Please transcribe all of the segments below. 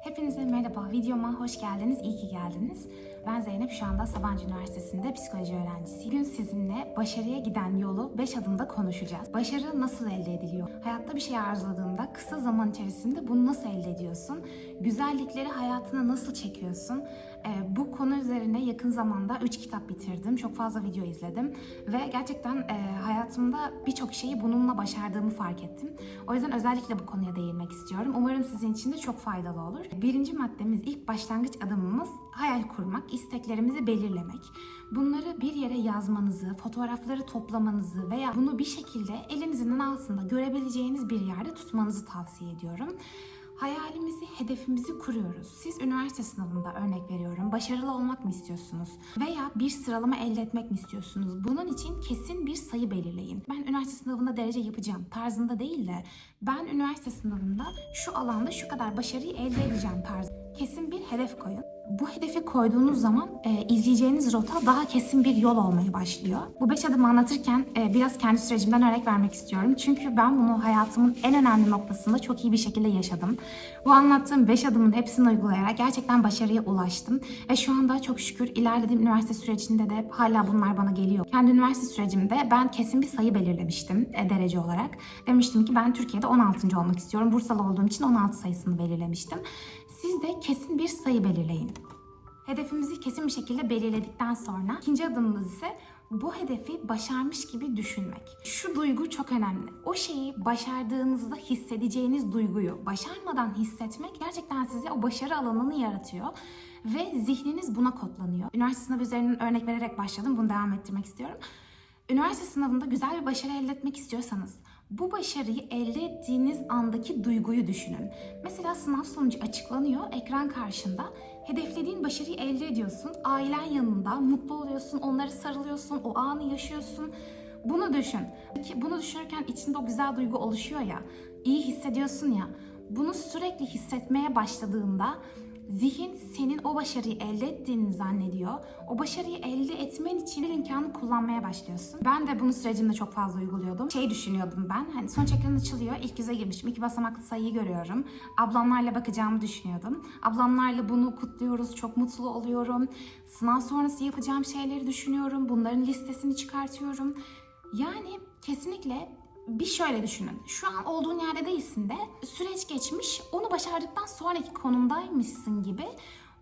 Hepinize merhaba. Videoma hoş geldiniz. İyi ki geldiniz. Ben Zeynep. Şu anda Sabancı Üniversitesi'nde psikoloji öğrencisiyim. Bugün sizinle başarıya giden yolu 5 adımda konuşacağız. Başarı nasıl elde ediliyor? Hayatta bir şey arzuladığında kısa zaman içerisinde bunu nasıl elde ediyorsun? Güzellikleri hayatına nasıl çekiyorsun? Ee, bu konu üzerine yakın zamanda 3 kitap bitirdim. Çok fazla video izledim. Ve gerçekten e, hayatımda birçok şeyi bununla başardığımı fark ettim. O yüzden özellikle bu konuya değinmek istiyorum. Umarım sizin için de çok faydalı olur. Birinci maddemiz, ilk başlangıç adımımız hayal kurmak, isteklerimizi belirlemek. Bunları bir yere yazmanızı, fotoğrafları toplamanızı veya bunu bir şekilde elinizin altında görebileceğiniz bir yerde tutmanızı tavsiye ediyorum. Hayalimizi, hedefimizi kuruyoruz. Siz üniversite sınavında örnek veriyorum. Başarılı olmak mı istiyorsunuz? Veya bir sıralama elde etmek mi istiyorsunuz? Bunun için kesin bir sayı belirleyin. Ben üniversite sınavında derece yapacağım tarzında değil de ben üniversite sınavında şu alanda şu kadar başarıyı elde edeceğim tarzı. Kesin bir hedef koyun. Bu hedefi koyduğunuz zaman e, izleyeceğiniz rota daha kesin bir yol olmaya başlıyor. Bu beş adımı anlatırken e, biraz kendi sürecimden örnek vermek istiyorum. Çünkü ben bunu hayatımın en önemli noktasında çok iyi bir şekilde yaşadım. Bu anlattığım beş adımın hepsini uygulayarak gerçekten başarıya ulaştım. Ve şu anda çok şükür ilerlediğim üniversite sürecinde de hala bunlar bana geliyor. Kendi üniversite sürecimde ben kesin bir sayı belirlemiştim e, derece olarak. Demiştim ki ben Türkiye'de 16. olmak istiyorum. Bursalı olduğum için 16 sayısını belirlemiştim. Siz de kesin bir sayı belirleyin. Hedefimizi kesin bir şekilde belirledikten sonra ikinci adımımız ise bu hedefi başarmış gibi düşünmek. Şu duygu çok önemli. O şeyi başardığınızda hissedeceğiniz duyguyu başarmadan hissetmek gerçekten size o başarı alanını yaratıyor ve zihniniz buna kodlanıyor. Üniversite sınavı üzerinden örnek vererek başladım. Bunu devam ettirmek istiyorum. Üniversite sınavında güzel bir başarı elde etmek istiyorsanız bu başarıyı elde ettiğiniz andaki duyguyu düşünün. Mesela sınav sonucu açıklanıyor ekran karşında. Hedeflediğin başarıyı elde ediyorsun. Ailen yanında, mutlu oluyorsun, onları sarılıyorsun, o anı yaşıyorsun. Bunu düşün. Ki Bunu düşünürken içinde o güzel duygu oluşuyor ya, iyi hissediyorsun ya. Bunu sürekli hissetmeye başladığında zihin senin o başarıyı elde ettiğini zannediyor. O başarıyı elde etmen için imkanı kullanmaya başlıyorsun. Ben de bunu sürecimde çok fazla uyguluyordum. Şey düşünüyordum ben, hani sonuç ekranı açılıyor, ilk yüze girmişim, iki basamaklı sayıyı görüyorum. Ablamlarla bakacağımı düşünüyordum. Ablamlarla bunu kutluyoruz, çok mutlu oluyorum. Sınav sonrası yapacağım şeyleri düşünüyorum, bunların listesini çıkartıyorum. Yani kesinlikle bir şöyle düşünün. Şu an olduğun yerde değilsin de süreç geçmiş. Onu başardıktan sonraki konumdaymışsın gibi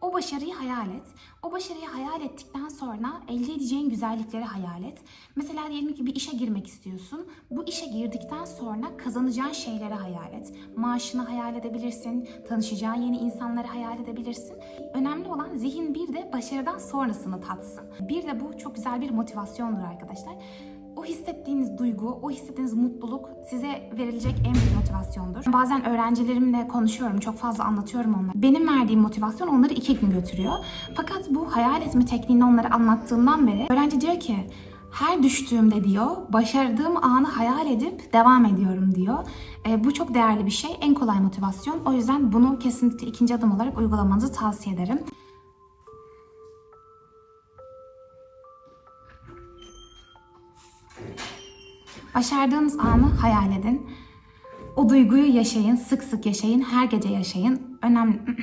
o başarıyı hayal et. O başarıyı hayal ettikten sonra elde edeceğin güzellikleri hayal et. Mesela diyelim ki bir işe girmek istiyorsun. Bu işe girdikten sonra kazanacağın şeyleri hayal et. Maaşını hayal edebilirsin, tanışacağın yeni insanları hayal edebilirsin. Önemli olan zihin bir de başarıdan sonrasını tatsın. Bir de bu çok güzel bir motivasyondur arkadaşlar. O hissettiğiniz duygu, o hissettiğiniz mutluluk size verilecek en büyük motivasyondur. Bazen öğrencilerimle konuşuyorum, çok fazla anlatıyorum onlara. Benim verdiğim motivasyon onları iki gün götürüyor. Fakat bu hayal etme tekniğini onlara anlattığımdan beri öğrenci diyor ki her düştüğümde diyor, başardığım anı hayal edip devam ediyorum diyor. E, bu çok değerli bir şey, en kolay motivasyon. O yüzden bunu kesinlikle ikinci adım olarak uygulamanızı tavsiye ederim. Başardığınız anı hayal edin. O duyguyu yaşayın, sık sık yaşayın, her gece yaşayın. Önemli.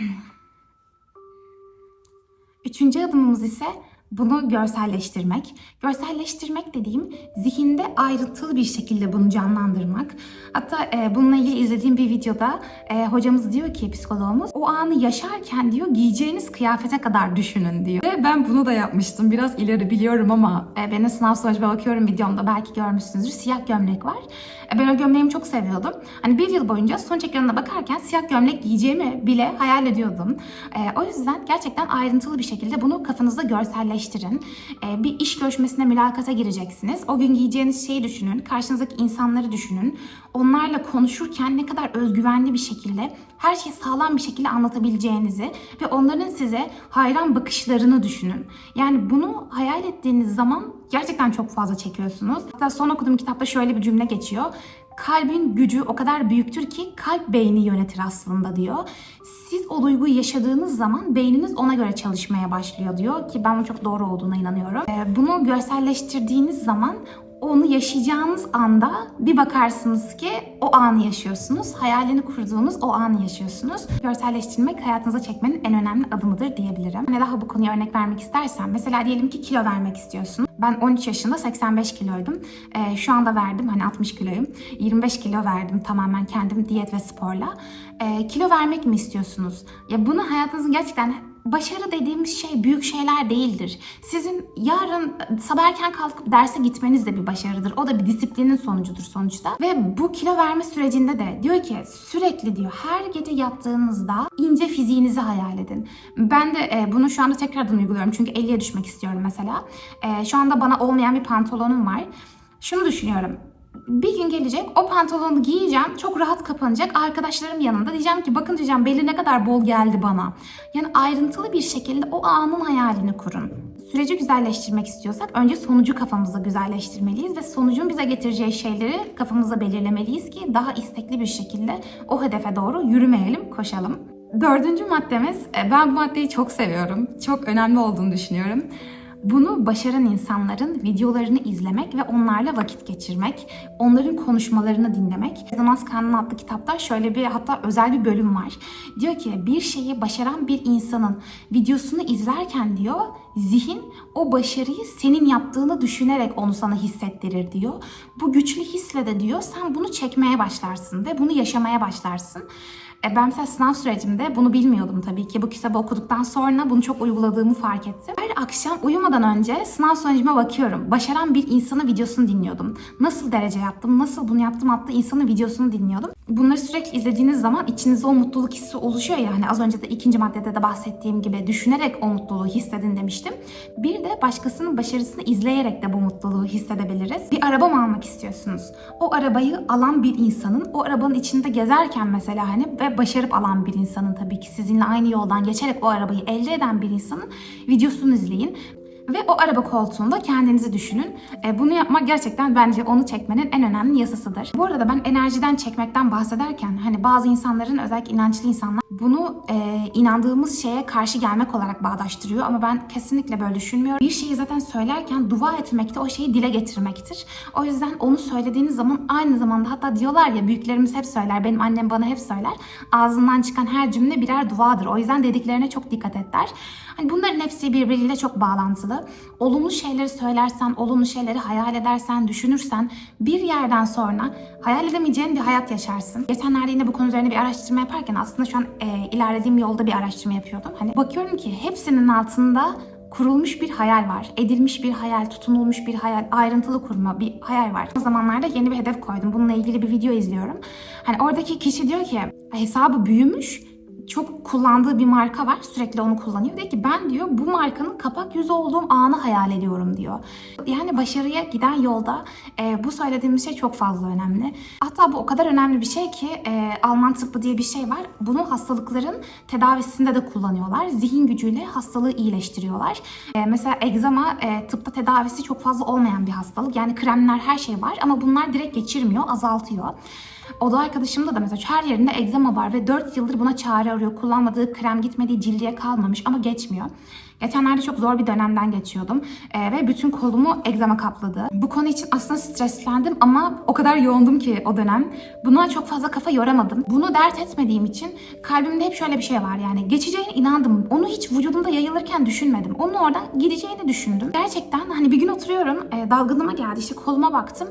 Üçüncü adımımız ise bunu görselleştirmek. Görselleştirmek dediğim zihinde ayrıntılı bir şekilde bunu canlandırmak. Hatta e, bununla ilgili izlediğim bir videoda e, hocamız diyor ki psikologumuz o anı yaşarken diyor giyeceğiniz kıyafete kadar düşünün diyor. Ve ben bunu da yapmıştım. Biraz ileri biliyorum ama e, benim sınav sonucuma bakıyorum videomda belki görmüşsünüzdür. Siyah gömlek var. E, ben o gömleğimi çok seviyordum. Hani bir yıl boyunca sonuç ekranına bakarken siyah gömlek giyeceğimi bile hayal ediyordum. E, o yüzden gerçekten ayrıntılı bir şekilde bunu kafanızda görselleştirin. E, bir iş görüşmesine mülakata gireceksiniz. O gün giyeceğiniz şeyi düşünün. Karşınızdaki insanları düşünün. Onlarla konuşurken ne kadar özgüvenli bir şekilde her şeyi sağlam bir şekilde anlatabileceğinizi ve onların size hayran bakışlarını düşünün. Yani bunu hayal ettiğiniz zaman gerçekten çok fazla çekiyorsunuz. Hatta son okuduğum kitapta şöyle bir cümle geçiyor. Kalbin gücü o kadar büyüktür ki kalp beyni yönetir aslında diyor. Siz o duyguyu yaşadığınız zaman beyniniz ona göre çalışmaya başlıyor diyor ki ben bunun çok doğru olduğuna inanıyorum. Ee, Bunu görselleştirdiğiniz zaman onu yaşayacağınız anda bir bakarsınız ki o anı yaşıyorsunuz. Hayalini kurduğunuz o anı yaşıyorsunuz. Görselleştirmek hayatınıza çekmenin en önemli adımıdır diyebilirim. Ne daha bu konuya örnek vermek istersem. Mesela diyelim ki kilo vermek istiyorsun. Ben 13 yaşında 85 kiloydum. Ee, şu anda verdim hani 60 kiloyum. 25 kilo verdim tamamen kendim diyet ve sporla. Ee, kilo vermek mi istiyorsunuz? Ya bunu hayatınızın gerçekten Başarı dediğimiz şey büyük şeyler değildir. Sizin yarın sabah erken kalkıp derse gitmeniz de bir başarıdır. O da bir disiplinin sonucudur sonuçta. Ve bu kilo verme sürecinde de diyor ki sürekli diyor her gece yattığınızda ince fiziğinizi hayal edin. Ben de e, bunu şu anda tekrardan uyguluyorum çünkü 50'ye düşmek istiyorum mesela. E, şu anda bana olmayan bir pantolonum var. Şunu düşünüyorum bir gün gelecek o pantolonu giyeceğim çok rahat kapanacak arkadaşlarım yanında diyeceğim ki bakın diyeceğim belli ne kadar bol geldi bana. Yani ayrıntılı bir şekilde o anın hayalini kurun. Süreci güzelleştirmek istiyorsak önce sonucu kafamızda güzelleştirmeliyiz ve sonucun bize getireceği şeyleri kafamızda belirlemeliyiz ki daha istekli bir şekilde o hedefe doğru yürümeyelim, koşalım. Dördüncü maddemiz, e, ben bu maddeyi çok seviyorum. Çok önemli olduğunu düşünüyorum. Bunu başaran insanların videolarını izlemek ve onlarla vakit geçirmek, onların konuşmalarını dinlemek. Zanaz Kanunu adlı kitapta şöyle bir hatta özel bir bölüm var. Diyor ki bir şeyi başaran bir insanın videosunu izlerken diyor zihin o başarıyı senin yaptığını düşünerek onu sana hissettirir diyor. Bu güçlü hisle de diyor sen bunu çekmeye başlarsın ve bunu yaşamaya başlarsın. E, ben mesela sınav sürecimde bunu bilmiyordum tabii ki. Bu kitabı okuduktan sonra bunu çok uyguladığımı fark ettim. Akşam uyumadan önce sınav sonucuma bakıyorum. Başaran bir insanın videosunu dinliyordum. Nasıl derece yaptım, nasıl bunu yaptım adlı insanın videosunu dinliyordum. Bunları sürekli izlediğiniz zaman içinizde o mutluluk hissi oluşuyor ya. Hani az önce de ikinci maddede de bahsettiğim gibi düşünerek o mutluluğu hissedin demiştim. Bir de başkasının başarısını izleyerek de bu mutluluğu hissedebiliriz. Bir araba mı almak istiyorsunuz? O arabayı alan bir insanın o arabanın içinde gezerken mesela hani ve başarıp alan bir insanın tabii ki sizinle aynı yoldan geçerek o arabayı elde eden bir insanın videosunu izleyin. Ve o araba koltuğunda kendinizi düşünün. E, bunu yapmak gerçekten bence onu çekmenin en önemli yasasıdır. Bu arada ben enerjiden çekmekten bahsederken hani bazı insanların özellikle inançlı insanlar bunu e, inandığımız şeye karşı gelmek olarak bağdaştırıyor ama ben kesinlikle böyle düşünmüyorum. Bir şeyi zaten söylerken dua etmek de o şeyi dile getirmektir. O yüzden onu söylediğiniz zaman aynı zamanda hatta diyorlar ya büyüklerimiz hep söyler, benim annem bana hep söyler. Ağzından çıkan her cümle birer duadır. O yüzden dediklerine çok dikkat et der. Hani bunların hepsi birbiriyle çok bağlantılı. Olumlu şeyleri söylersen, olumlu şeyleri hayal edersen, düşünürsen bir yerden sonra hayal edemeyeceğin bir hayat yaşarsın. Geçenlerde yine bu konu üzerine bir araştırma yaparken aslında şu an e, ilerlediğim yolda bir araştırma yapıyordum. Hani bakıyorum ki hepsinin altında kurulmuş bir hayal var. Edilmiş bir hayal, tutunulmuş bir hayal, ayrıntılı kurma bir hayal var. O zamanlarda yeni bir hedef koydum. Bununla ilgili bir video izliyorum. Hani oradaki kişi diyor ki hesabı büyümüş çok kullandığı bir marka var. Sürekli onu kullanıyor. Diyor ki ben diyor bu markanın kapak yüzü olduğum anı hayal ediyorum diyor. Yani başarıya giden yolda e, bu söylediğimiz şey çok fazla önemli. Hatta bu o kadar önemli bir şey ki e, Alman tıbbı diye bir şey var. Bunu hastalıkların tedavisinde de kullanıyorlar. Zihin gücüyle hastalığı iyileştiriyorlar. E, mesela egzama e, tıpta tedavisi çok fazla olmayan bir hastalık. Yani kremler her şey var ama bunlar direkt geçirmiyor, azaltıyor. Oda arkadaşımda da mesela her yerinde egzama var ve 4 yıldır buna çare arıyor. Kullanmadığı krem gitmediği cildiye kalmamış ama geçmiyor. Geçenlerde çok zor bir dönemden geçiyordum ee, ve bütün kolumu egzama kapladı. Bu konu için aslında streslendim ama o kadar yoğundum ki o dönem. Buna çok fazla kafa yoramadım. Bunu dert etmediğim için kalbimde hep şöyle bir şey var yani geçeceğine inandım. Onu hiç vücudumda yayılırken düşünmedim. Onun oradan gideceğini düşündüm. Gerçekten hani bir gün oturuyorum e, dalgınlığıma geldi işte koluma baktım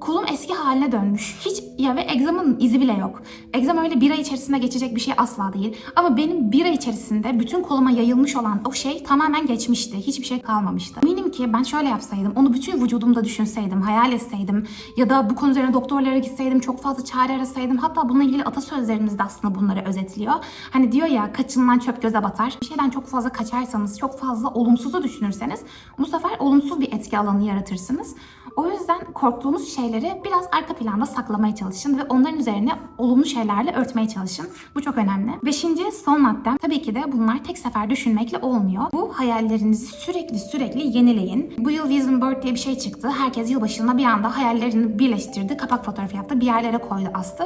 kolum eski haline dönmüş. Hiç ya ve egzamanın izi bile yok. Egzama öyle bir ay içerisinde geçecek bir şey asla değil. Ama benim bir ay içerisinde bütün koluma yayılmış olan o şey tamamen geçmişti. Hiçbir şey kalmamıştı. Eminim ki ben şöyle yapsaydım, onu bütün vücudumda düşünseydim, hayal etseydim ya da bu konu üzerine doktorlara gitseydim, çok fazla çare arasaydım. Hatta bununla ilgili atasözlerimiz de aslında bunları özetliyor. Hani diyor ya kaçınılan çöp göze batar. Bir şeyden çok fazla kaçarsanız, çok fazla olumsuzu düşünürseniz bu sefer olumsuz bir etki alanı yaratırsınız. O yüzden korktuğunuz şeyleri biraz arka planda saklamaya çalışın ve onların üzerine olumlu şeylerle örtmeye çalışın. Bu çok önemli. Beşinci son maddem tabii ki de bunlar tek sefer düşünmekle olmuyor. Bu hayallerinizi sürekli sürekli yenileyin. Bu yıl Vision Board diye bir şey çıktı. Herkes yılbaşında bir anda hayallerini birleştirdi. Kapak fotoğrafı yaptı. Bir yerlere koydu astı.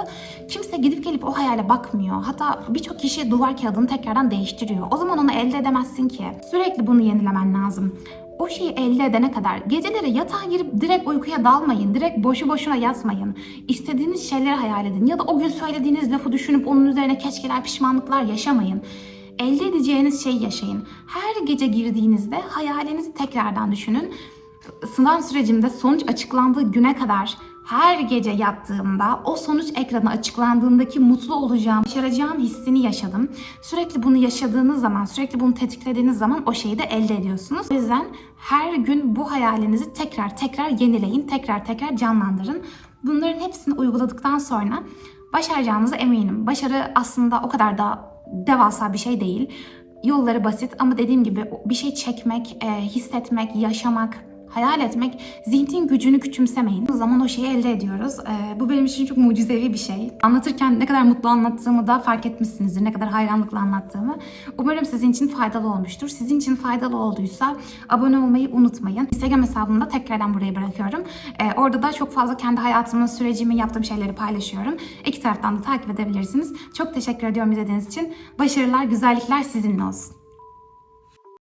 Kimse gidip gelip o hayale bakmıyor. Hatta birçok kişi duvar kağıdını tekrardan değiştiriyor. O zaman onu elde edemezsin ki. Sürekli bunu yenilemen lazım o şeyi elde edene kadar geceleri yatağa girip direkt uykuya dalmayın. Direkt boşu boşuna yatmayın. İstediğiniz şeyleri hayal edin. Ya da o gün söylediğiniz lafı düşünüp onun üzerine keşkeler, pişmanlıklar yaşamayın. Elde edeceğiniz şeyi yaşayın. Her gece girdiğinizde hayalinizi tekrardan düşünün. Sınav sürecimde sonuç açıklandığı güne kadar her gece yattığımda o sonuç ekranı açıklandığındaki mutlu olacağım, başaracağım hissini yaşadım. Sürekli bunu yaşadığınız zaman, sürekli bunu tetiklediğiniz zaman o şeyi de elde ediyorsunuz. O yüzden her gün bu hayalinizi tekrar tekrar yenileyin, tekrar tekrar canlandırın. Bunların hepsini uyguladıktan sonra başaracağınıza eminim. Başarı aslında o kadar da devasa bir şey değil. Yolları basit ama dediğim gibi bir şey çekmek, e, hissetmek, yaşamak, hayal etmek, zihnin gücünü küçümsemeyin. O zaman o şeyi elde ediyoruz. E, bu benim için çok mucizevi bir şey. Anlatırken ne kadar mutlu anlattığımı da fark etmişsinizdir. Ne kadar hayranlıkla anlattığımı. Umarım sizin için faydalı olmuştur. Sizin için faydalı olduysa abone olmayı unutmayın. Instagram hesabımda tekrardan buraya bırakıyorum. E, orada da çok fazla kendi hayatımın, sürecimi, yaptığım şeyleri paylaşıyorum. İki taraftan da takip edebilirsiniz. Çok teşekkür ediyorum izlediğiniz için. Başarılar, güzellikler sizinle olsun.